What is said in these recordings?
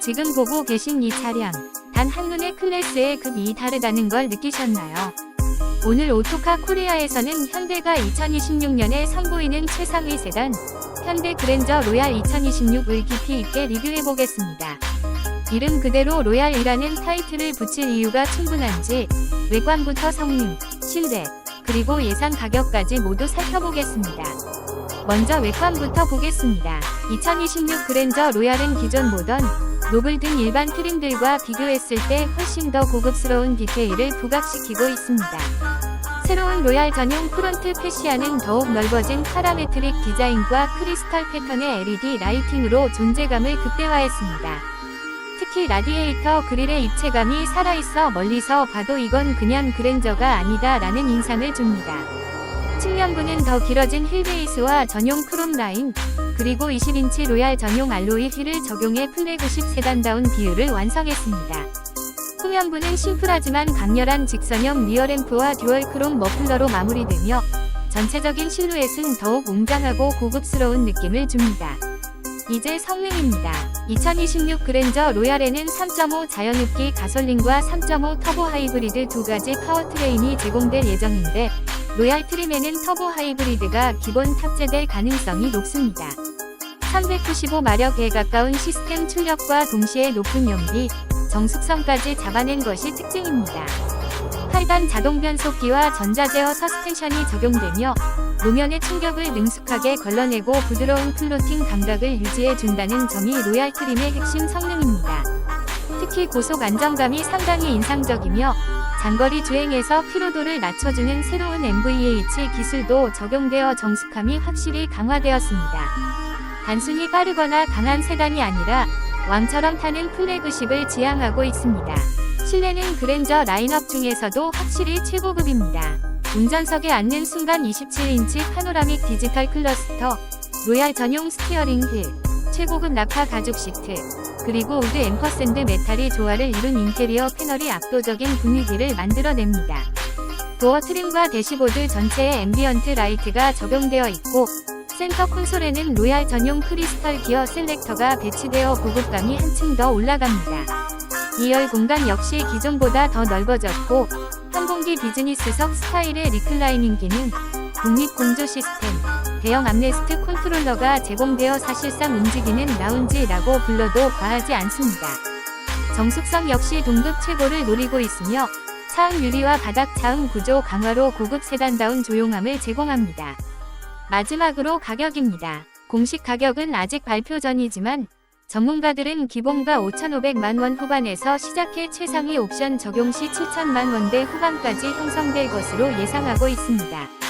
지금 보고 계신 이 차량, 단 한눈에 클래스의 급이 다르다는 걸 느끼셨나요? 오늘 오토카 코리아에서는 현대가 2026년에 선보이는 최상위 세단, 현대 그랜저 로얄 2026을 깊이 있게 리뷰해보겠습니다. 이름 그대로 로얄이라는 타이틀을 붙일 이유가 충분한지 외관부터 성능, 실내, 그리고 예상 가격까지 모두 살펴보겠습니다. 먼저 외관부터 보겠습니다. 2026 그랜저 로얄은 기존 모던, 노블 등 일반 트림들과 비교했을 때 훨씬 더 고급스러운 디테일을 부각시키고 있습니다. 새로운 로얄 전용 프론트 패시아는 더욱 넓어진 파라메트릭 디자인과 크리스탈 패턴의 LED 라이팅으로 존재감을 극대화했습니다. 특히 라디에이터 그릴의 입체감이 살아있어 멀리서 봐도 이건 그냥 그랜저가 아니다 라는 인상을 줍니다. 측면부는 더 길어진 휠 베이스와 전용 크롬 라인, 그리고 20인치 로얄 전용 알로이 휠을 적용해 플래그십 세단다운 비율을 완성했습니다. 후면부는 심플하지만 강렬한 직선형 리어램프와 듀얼 크롬 머플러로 마무리되며 전체적인 실루엣은 더욱 웅장하고 고급스러운 느낌을 줍니다. 이제 성능입니다. 2026 그랜저 로얄에는 3.5 자연흡기 가솔린과 3.5 터보 하이브리드 두 가지 파워트레인이 제공될 예정인데 로얄 트림에는 터보 하이브리드가 기본 탑재될 가능성이 높습니다. 395마력에 가까운 시스템 출력과 동시에 높은 연비, 정숙성까지 잡아낸 것이 특징입니다. 8단 자동 변속기와 전자제어 서스펜션이 적용되며 노면의 충격을 능숙하게 걸러내고 부드러운 플로팅 감각을 유지해 준다는 점이 로얄 트림의 핵심 성능입니다. 특히 고속 안정감이 상당히 인상적이며 장거리 주행에서 피로도를 낮춰주는 새로운 MVH 기술도 적용되어 정숙함이 확실히 강화되었습니다. 단순히 빠르거나 강한 세단이 아니라 왕처럼 타는 플래그십을 지향하고 있습니다. 실내는 그랜저 라인업 중에서도 확실히 최고급입니다. 운전석에 앉는 순간 27인치 파노라믹 디지털 클러스터, 로얄 전용 스티어링 휠, 최고급 낙하 가죽 시트, 그리고 우드 앰퍼샌드 메탈이 조화를 이룬 인테리어 패널이 압도적인 분위기를 만들어냅니다. 도어 트림과 대시보드 전체에 앰비언트 라이트가 적용되어 있고 센터 콘솔에는 로얄 전용 크리스탈 기어 셀렉터가 배치되어 고급감이 한층 더 올라갑니다. 2열 공간 역시 기존보다 더 넓어졌고 항공기 비즈니스석 스타일의 리클라이닝 기능, 독립 공조 시스템, 대형 암레스트 컨트롤러가 제공되어 사실상 움직이는 라운지라고 불러도 과하지 않습니다. 정숙성 역시 동급 최고를 노리고 있으며 차음 유리와 바닥 차음 구조 강화로 고급 세단다운 조용함을 제공합니다. 마지막으로 가격입니다. 공식 가격은 아직 발표 전이지만 전문가들은 기본가 5,500만 원 후반에서 시작해 최상위 옵션 적용 시 7천만 원대 후반까지 형성될 것으로 예상하고 있습니다.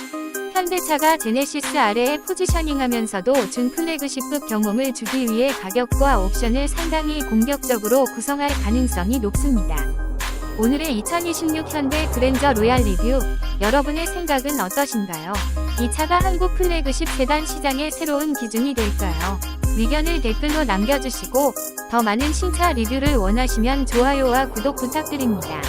현대차가 제네시스 아래에 포지셔닝하면서도 준 플래그십급 경험을 주기 위해 가격과 옵션을 상당히 공격적으로 구성할 가능성이 높습니다. 오늘의 2026 현대 그랜저 로얄 리뷰, 여러분의 생각은 어떠신가요? 이 차가 한국 플래그십 세단 시장의 새로운 기준이 될까요? 의견을 댓글로 남겨주시고 더 많은 신차 리뷰를 원하시면 좋아요와 구독 부탁드립니다.